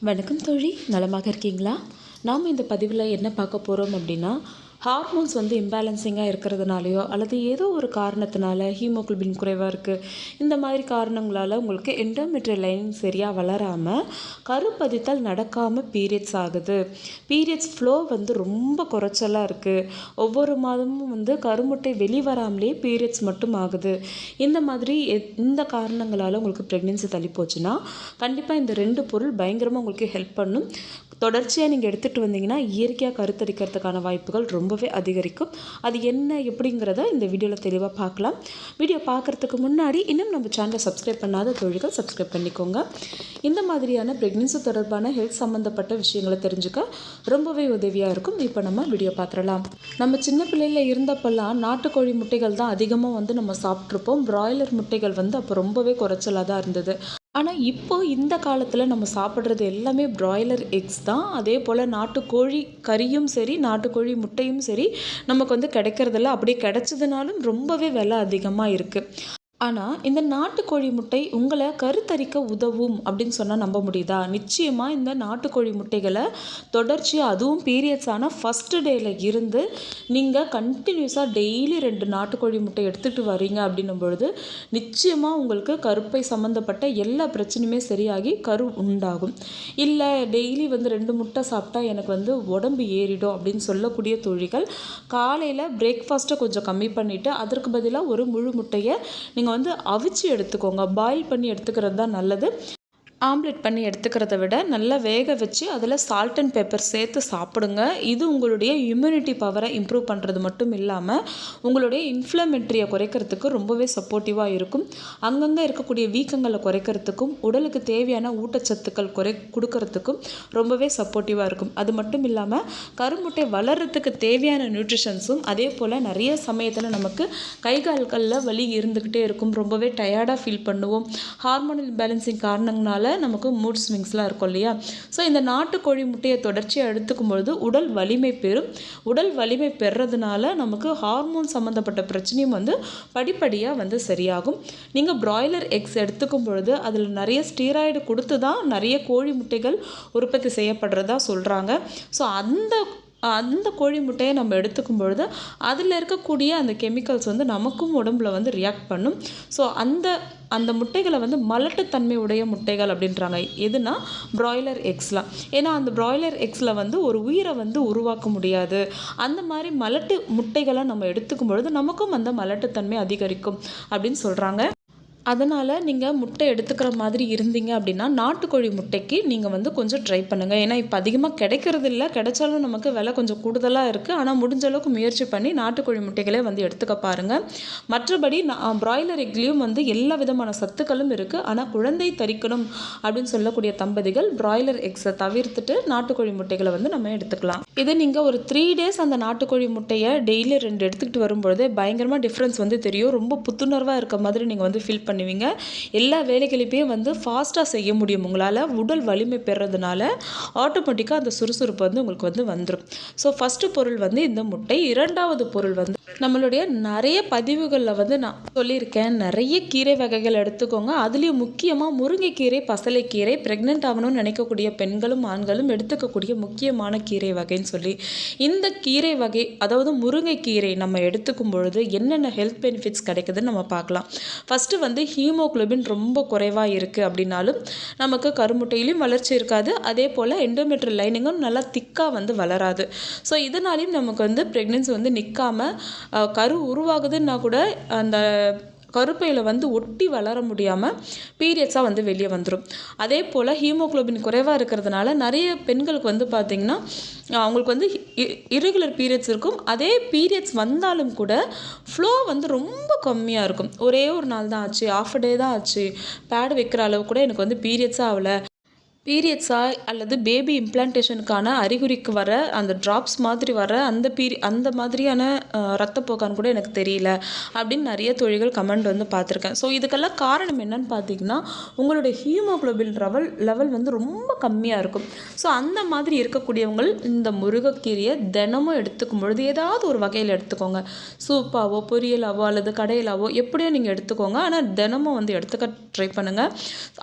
வணக்கம் தோழி. நலமாக இருக்கீங்களா? நாம் இந்த பதிவில் என்ன பார்க்க போகிறோம் அப்படின்னா ஹார்மோன்ஸ் வந்து இம்பேலன்சிங்காக இருக்கிறதுனாலையோ அல்லது ஏதோ ஒரு காரணத்தினால ஹீமோக்ளோபின் குறைவாக இருக்குது இந்த மாதிரி காரணங்களால் உங்களுக்கு எண்டோமெட்ரியல் லைன் சரியாக வளராமல் கருப்பதித்தல் நடக்காமல் பீரியட்ஸ் ஆகுது. பீரியட்ஸ் ஃப்ளோ வந்து ரொம்ப குறைச்சலாக இருக்குது ஒவ்வொரு மாதமும் வந்து கருமுட்டை வெளிவராமலே பீரியட்ஸ் மட்டும் ஆகுது. இந்த மாதிரி எத்- இந்த காரணங்களால் உங்களுக்கு ப்ரெக்னென்சி தள்ளி போச்சுன்னா கண்டிப்பாக இந்த ரெண்டு பொருள் பயங்கரமாக உங்களுக்கு ஹெல்ப் பண்ணும். தொடர்ச்சியாக நீங்கள் எடுத்துகிட்டு வந்தீங்கன்னா இயற்கையாக கருத்தரிக்கிறதுக்கான வாய்ப்புகள் ரொம்ப ரொம்பவே அதிகரிக்கும். அது என்ன எப்படிங்கிறத இந்த வீடியோவில் தெளிவாக பார்க்கலாம். வீடியோ பார்க்குறதுக்கு முன்னாடி இன்னும் நம்ம சேனலை சப்ஸ்கிரைப் பண்ணாத தொழில்கள் சப்ஸ்கிரைப் பண்ணிக்கோங்க. இந்த மாதிரியான ப்ரெக்னென்சி தொடர்பான ஹெல்த் சம்மந்தப்பட்ட விஷயங்களை தெரிஞ்சுக்க ரொம்பவே உதவியாக இருக்கும். இப்போ நம்ம வீடியோ பார்த்துடலாம். நம்ம சின்ன பிள்ளையில் இருந்தப்பெல்லாம் நாட்டுக்கோழி முட்டைகள் தான் அதிகமாக வந்து நம்ம சாப்பிட்ருப்போம் பிராய்லர் முட்டைகள் வந்து அப்போ ரொம்பவே குறைச்சலாக தான் இருந்தது. ஆனால் இப்போ இந்த காலத்தில் நம்ம சாப்பிட்றது எல்லாமே பிராய்லர் எக்ஸ் தான். அதே போல் நாட்டுக்கோழி கறியும் சரி நாட்டுக்கோழி முட்டையும் சரி நமக்கு வந்து கிடைக்கிறதில்ல அப்படியே கிடைச்சதுனாலும் ரொம்பவே விலை அதிகமாக இருக்குது ஆனால் இந்த நாட்டுக்கோழி முட்டை உங்களை கருத்தரிக்க உதவும் அப்படின்னு சொன்னால் நம்ப முடியுதா? நிச்சயமாக இந்த நாட்டுக்கோழி முட்டைகளை தொடர்ச்சியாக அதுவும் பீரியட்ஸ் ஃபஸ்ட்டு டேயில் இருந்து நீங்கள் கண்டினியூஸாக டெய்லி ரெண்டு நாட்டுக்கோழி முட்டை எடுத்துகிட்டு வரீங்க அப்படின்னும் பொழுது நிச்சயமாக உங்களுக்கு கருப்பை சம்மந்தப்பட்ட எல்லா பிரச்சனையுமே சரியாகி கரு உண்டாகும். இல்லை டெய்லி வந்து ரெண்டு முட்டை சாப்பிட்டா எனக்கு வந்து உடம்பு ஏறிடும் அப்படின்னு சொல்லக்கூடிய தொழில்கள் காலையில் பிரேக்ஃபாஸ்ட்டை கொஞ்சம் கம்மி பண்ணிவிட்டு அதற்கு பதிலாக ஒரு முழு முட்டையை நீங்கள் வந்து அவிச்சு எடுத்துக்கோங்க. பாயில் பண்ணி எடுத்துக்கிறது தான் நல்லது. ஆம்லெட் பண்ணி எடுத்துக்கிறத விட நல்லா வேக வச்சு அதில் சால்ட் அண்ட் பெப்பர் சேர்த்து சாப்பிடுங்க. இது உங்களுடைய இம்யூனிட்டி பவரை இம்ப்ரூவ் பண்ணுறது மட்டும் இல்லாமல் உங்களுடைய இன்ஃப்ளமெட்ரியை குறைக்கிறதுக்கு ரொம்பவே சப்போர்ட்டிவாக இருக்கும். அங்கங்கே இருக்கக்கூடிய வீக்கங்களை குறைக்கிறதுக்கும் உடலுக்கு தேவையான ஊட்டச்சத்துக்கள் குறை கொடுக்கறதுக்கும் ரொம்பவே சப்போர்ட்டிவாக இருக்கும். அது மட்டும் இல்லாமல் கருமுட்டை வளர்கிறதுக்கு தேவையான நியூட்ரிஷன்ஸும் அதே போல் நிறைய சமயத்தில் நமக்கு கை கால்களில் வலி இருந்துக்கிட்டே இருக்கும். ரொம்பவே டயர்டாக ஃபீல் பண்ணுவோம். ஹார்மோனல் பேலன்சிங் காரணங்களால நமக்கு மூட் ஸ்விங்ஸ்லாம் இருக்கும் இல்லையா? ஸோ இந்த நாட்டுக்கோழி முட்டையை தொடர்ச்சியாக எடுத்துக்கும் பொழுது உடல் வலிமை பெறும். உடல் வலிமை பெறுறதுனால நமக்கு ஹார்மோன் சம்மந்தப்பட்ட பிரச்சனையும் வந்து படிப்படியாக வந்து சரியாகும். நீங்கள் பிராய்லர் எக்ஸ் எடுத்துக்கும் பொழுது அதில் நிறைய ஸ்டீராய்டு கொடுத்து தான் நிறைய கோழி முட்டைகள் உற்பத்தி செய்யப்படுறதா சொல்கிறாங்க ஸோ அந்த அந்த கோழி முட்டையை நம்ம எடுத்துக்கும் பொழுது அதில் இருக்கக்கூடிய அந்த கெமிக்கல்ஸ் வந்து நமக்கும் உடம்புல வந்து ரியாக்ட் பண்ணும். ஸோ அந்த அந்த முட்டைகளை வந்து மலட்டுத்தன்மை உடைய முட்டைகள் அப்படின்றாங்க. எதுனா ப்ராய்லர் எக்ஸ்லாம் ஏன்னா அந்த ப்ராய்லர் எக்ஸில் வந்து ஒரு உயிரை வந்து உருவாக்க முடியாது. அந்த மாதிரி மலட்டு முட்டைகளை நம்ம எடுத்துக்கும் பொழுது நமக்கும் அந்த மலட்டுத்தன்மை அதிகரிக்கும் அப்படின்னு சொல்கிறாங்க அதனால் நீங்கள் முட்டை எடுத்துக்கிற மாதிரி இருந்தீங்க அப்படின்னா நாட்டுக்கோழி முட்டைக்கு நீங்கள் வந்து கொஞ்சம் ட்ரை பண்ணுங்கள் ஏன்னா இப்போ அதிகமாக கிடைக்கிறது இல்லை கிடைச்சாலும் நமக்கு விலை கொஞ்சம் கூடுதலாக இருக்குது ஆனால் முடிஞ்ச அளவுக்கு முயற்சி பண்ணி நாட்டுக்கோழி முட்டைகளே வந்து எடுத்துக்க பாருங்கள் மற்றபடி நான் பிராய்லர் எக்லேயும் வந்து எல்லா விதமான சத்துக்களும் இருக்குது ஆனால் குழந்தை தரிக்கணும் அப்படின்னு சொல்லக்கூடிய தம்பதிகள் பிராய்லர் எக்ஸை தவிர்த்துட்டு நாட்டுக்கோழி முட்டைகளை வந்து நம்ம எடுத்துக்கலாம். இது நீங்கள் ஒரு த்ரீ டேஸ் அந்த நாட்டுக்கோழி முட்டையை டெய்லி ரெண்டு எடுத்துக்கிட்டு வரும்பொழுது பயங்கரமாக டிஃப்ரென்ஸ் வந்து தெரியும். ரொம்ப புத்துணர்வாக இருக்க மாதிரி நீங்கள் வந்து ஃபீல் பண்ணுவீங்க. எல்லா வேலைகளையுமே வந்து ஃபாஸ்ட்டாக செய்ய முடியும். உங்களால் உடல் வலிமை பெறதுனால ஆட்டோமேட்டிக்காக அந்த சுறுசுறுப்பு வந்து உங்களுக்கு வந்து வந்துடும் ஸோ ஃபஸ்ட்டு பொருள் வந்து இந்த முட்டை. இரண்டாவது பொருள் வந்து நம்மளுடைய நிறைய பதிவுகளில் வந்து நான் சொல்லியிருக்கேன். நிறைய கீரை வகைகள் எடுத்துக்கோங்க. அதுலேயும் முக்கியமாக முருங்கைக்கீரை பசலைக்கீரை ப்ரெக்னென்ட் ஆகணும்னு நினைக்கக்கூடிய பெண்களும் ஆண்களும் எடுத்துக்கக்கூடிய முக்கியமான கீரை வகைன்னு சொல்லி இந்த கீரை வகை அதாவது முருங்கைக்கீரை நம்ம எடுத்துக்கும் பொழுது என்னென்ன ஹெல்த் பெனிஃபிட்ஸ் கிடைக்குதுன்னு நம்ம பார்க்கலாம். ஃபஸ்ட்டு வந்து ஹீமோகுளோபின் ரொம்ப குறைவாக இருக்குது அப்படின்னாலும் நமக்கு கருமுட்டையிலையும் வளர்ச்சி இருக்காது. அதே போல் எண்டோமெட்ரியல் லைனிங்கும் நல்லா திக்காக வந்து வளராது. ஸோ இதனாலையும் நமக்கு வந்து ப்ரெக்னென்சி வந்து நிற்காம கரு உருவாகுதுன்னா கூட அந்த கருப்பையில் வந்து ஒட்டி வளர முடியாமல் பீரியட்ஸாக வந்து வெளியே வந்துடும் அதே போல் ஹீமோகுளோபின் குறைவாக இருக்கிறதுனால நிறைய பெண்களுக்கு வந்து பார்த்திங்கன்னா அவங்களுக்கு வந்து இரெகுலர் பீரியட்ஸ் இருக்கும். அதே பீரியட்ஸ் வந்தாலும் கூட ஃப்ளோ வந்து ரொம்ப கம்மியாக இருக்கும். ஒரே ஒரு நாள் தான் ஆச்சு ஆஃப் டே தான் ஆச்சு. பேடு வைக்கிற அளவு கூட எனக்கு வந்து பீரியட்ஸாக ஆகலை. பீரியட்ஸா அல்லது பேபி இம்ப்ளான்டேஷனுக்கான அறிகுறிக்கு வர அந்த ட்ராப்ஸ் மாதிரி வர அந்த பீரி அந்த மாதிரியான ரத்தப்போக்கான்னு கூட எனக்கு தெரியல அப்படின்னு நிறைய தொழில்கள் கமெண்ட் வந்து பார்த்துருக்கேன். ஸோ இதுக்கெல்லாம் காரணம் என்னன்னு பார்த்தீங்கன்னா உங்களுடைய ஹீமோகுளோபின் லெவல் லெவல் வந்து ரொம்ப கம்மியாக இருக்கும். ஸோ அந்த மாதிரி இருக்கக்கூடியவங்க இந்த முருங்கைக்கீரையை தினமும் எடுத்துக்கும் பொழுது ஏதாவது ஒரு வகையில் எடுத்துக்கோங்க. சூப்பாவோ பொரியலாவோ அல்லது கடையிலாவோ எப்படியோ நீங்கள் எடுத்துக்கோங்க. ஆனால் தினமும் வந்து எடுத்துக்க ட்ரை பண்ணுங்கள்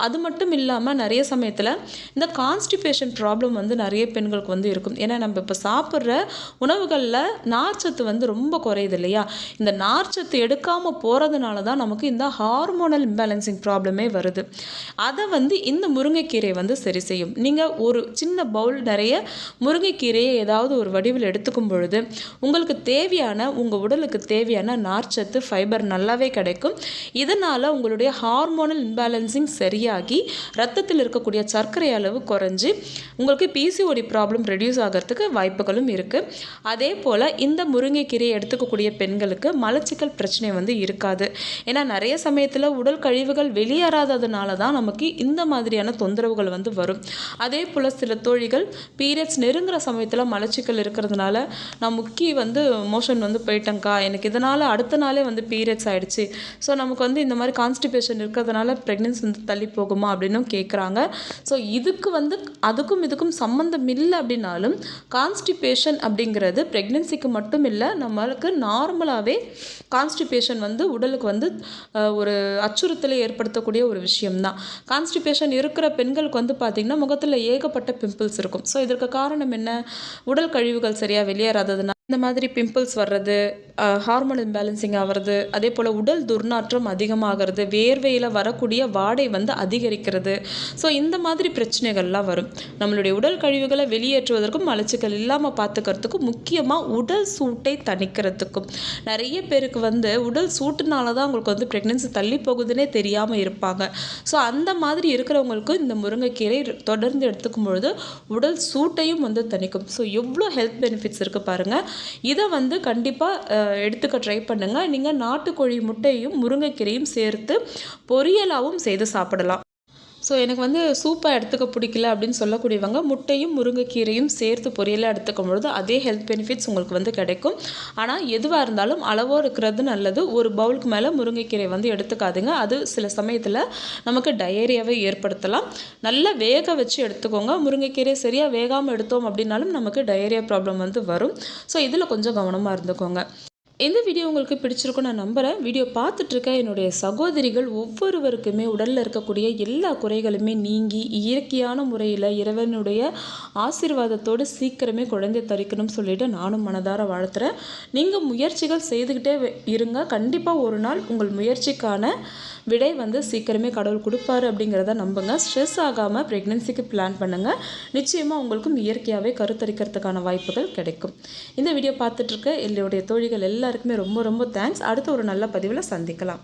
அது மட்டும் இல்லாமல் நிறைய சமயத்தில் இந்த கான்ஸ்டிபேஷன் ப்ராப்ளம் வந்து நிறைய பெண்களுக்கு வந்து இருக்கும். ஏன்னா நம்ம இப்போ சாப்பிட்ற உணவுகளில் நார்ச்சத்து வந்து ரொம்ப குறையுது இல்லையா? இந்த நார்ச்சத்து எடுக்காமல் போகிறதுனால தான் நமக்கு இந்த ஹார்மோனல் இம்பேலன்சிங் ப்ராப்ளமே வருது. அதை வந்து இந்த முருங்கைக்கீரை வந்து சரி செய்யும். நீங்கள் ஒரு சின்ன பவுல் நிறைய முருங்கைக்கீரையை ஏதாவது ஒரு வடிவில் எடுத்துக்கும் பொழுது உங்களுக்கு தேவையான உங்கள் உடலுக்கு தேவையான நார்ச்சத்து ஃபைபர் நல்லாவே கிடைக்கும். இதனால் உங்களுடைய ஹார்மோனல் இம்பேலன்சிங் சரியாகி ரத்தத்தில் இருக்கக்கூடிய சர்க்கரை அளவு குறைஞ்சி உங்களுக்கு பிசிஓடி ப்ராப்ளம் ரெடியூஸ் ஆகிறதுக்கு வாய்ப்புகளும் இருக்குது அதே போல் இந்த முருங்கைக்கீரையை எடுத்துக்கக்கூடிய பெண்களுக்கு மலச்சிக்கல் பிரச்சனை வந்து இருக்காது. ஏன்னா நிறைய சமயத்தில் உடல் கழிவுகள் வெளியேறாததுனால தான் நமக்கு இந்த மாதிரியான தொந்தரவுகள் வந்து வரும். அதே போல் சில தோழிகள் பீரியட்ஸ் நெருங்குற சமயத்தில் மலச்சிக்கல் இருக்கிறதுனால நான் முக்கி வந்து மோஷன் வந்து போயிட்டேங்க்கா எனக்கு இதனால் அடுத்த நாளே வந்து பீரியட்ஸ் ஆகிடுச்சு ஸோ நமக்கு வந்து இந்த மாதிரி கான்ஸ்டிபேஷன் இருக்கிறதுனால ப்ரெக்னென்சி வந்து தள்ளி போகுமா? அப்படின்னும் கேட்குறாங்க ஸோ இதுக்கு வந்து அதுக்கும் இதுக்கும் சம்மந்தம் இல்லை அப்படின்னாலும் கான்ஸ்டிபேஷன் அப்படிங்கிறது ப்ரெக்னென்சிக்கு மட்டும் இல்லை நம்மளுக்கு நார்மலாகவே கான்ஸ்டிபேஷன் வந்து உடலுக்கு வந்து ஒரு அச்சுறுத்தலை ஏற்படுத்தக்கூடிய ஒரு விஷயம்தான். கான்ஸ்டிபேஷன் இருக்கிற பெண்களுக்கு வந்து பார்த்திங்கன்னா முகத்தில் ஏகப்பட்ட பிம்பிள்ஸ் இருக்கும். ஸோ இதற்கு காரணம் என்ன? உடல் கழிவுகள் சரியாக வெளியேறாததுனால இந்த மாதிரி பிம்பிள்ஸ் வர்றது ஹார்மோன் இம்பேலன்சிங் ஆகிறது அதே போல் உடல் துர்நாற்றம் அதிகமாகிறது வேர்வையில் வரக்கூடிய வாடை வந்து அதிகரிக்கிறது. ஸோ இந்த மாதிரி பிரச்சனைகள்லாம் வரும். நம்மளுடைய உடல் கழிவுகளை வெளியேற்றுவதற்கும் மலச்சிக்கல் இல்லாமல் பார்த்துக்கிறதுக்கும் முக்கியமாக உடல் சூட்டை தணிக்கிறதுக்கும். நிறைய பேருக்கு வந்து உடல் சூட்டுனால தான் அவங்களுக்கு வந்து ப்ரெக்னென்சி தள்ளி போகுதுன்னே தெரியாமல் இருப்பாங்க. ஸோ அந்த மாதிரி இருக்கிறவங்களுக்கு இந்த முருங்கைக்கீரை தொடர்ந்து எடுத்துக்கும் பொழுது உடல் சூட்டையும் வந்து தணிக்கும். ஸோ எவ்வளோ ஹெல்த் பெனிஃபிட்ஸ் இருக்குது பாருங்கள் இதை வந்து கண்டிப்பாக எடுத்துக்க ட்ரை பண்ணுங்கள் நீங்கள் நாட்டுக்கோழி முட்டையும் முருங்கைக்கீரையும் சேர்த்து பொரியலாகவும் செய்து சாப்பிடலாம். ஸோ எனக்கு வந்து சூப்பாக எடுத்துக்க பிடிக்கல அப்படின்னு சொல்லக்கூடியவங்க முட்டையும் முருங்கைக்கீரையும் சேர்த்து பொரியலாக எடுத்துக்கும் பொழுது அதே ஹெல்த் பெனிஃபிட்ஸ் உங்களுக்கு வந்து கிடைக்கும். ஆனால் எதுவாக இருந்தாலும் அளவோ இருக்கிறது நல்லது. ஒரு பவுலுக்கு மேலே முருங்கைக்கீரை வந்து எடுத்துக்காதுங்க. அது சில சமயத்தில் நமக்கு டயரியாவை ஏற்படுத்தலாம். நல்லா வேக வச்சு எடுத்துக்கோங்க. முருங்கைக்கீரை சரியாக வேகாமல் எடுத்தோம் அப்படின்னாலும் நமக்கு டயரியா ப்ராப்ளம் வந்து வரும். ஸோ இதில் கொஞ்சம் கவனமாக இருந்துக்கோங்க. இந்த வீடியோ உங்களுக்கு பிடிச்சிருக்கும் நான் நம்புகிறேன் வீடியோ பார்த்துட்ருக்க என்னுடைய சகோதரிகள் ஒவ்வொருவருக்குமே உடலில் இருக்கக்கூடிய எல்லா குறைகளுமே நீங்கி இயற்கையான முறையில் இறைவனுடைய ஆசீர்வாதத்தோடு சீக்கிரமே குழந்தை தரிக்கணும்னு சொல்லிட்டு நானும் மனதார வாழ்த்துறேன். நீங்கள் முயற்சிகள் செய்துக்கிட்டே இருங்க. கண்டிப்பாக ஒரு நாள் உங்கள் முயற்சிக்கான விடை வந்து சீக்கிரமே கடவுள் கொடுப்பாரு அப்படிங்கிறத நம்புங்க. ஸ்ட்ரெஸ் ஆகாமல் ப்ரெக்னென்சிக்கு பிளான் பண்ணுங்கள் நிச்சயமாக உங்களுக்கும் இயற்கையாகவே கருத்தரிக்கிறதுக்கான வாய்ப்புகள் கிடைக்கும். இந்த வீடியோ பார்த்துட்ருக்க என்னுடைய தோழிகள் எல்லாம் எல்லாருக்குமே ரொம்ப ரொம்ப தேங்க்ஸ் அடுத்த ஒரு நல்ல பதிவில் சந்திக்கலாம்.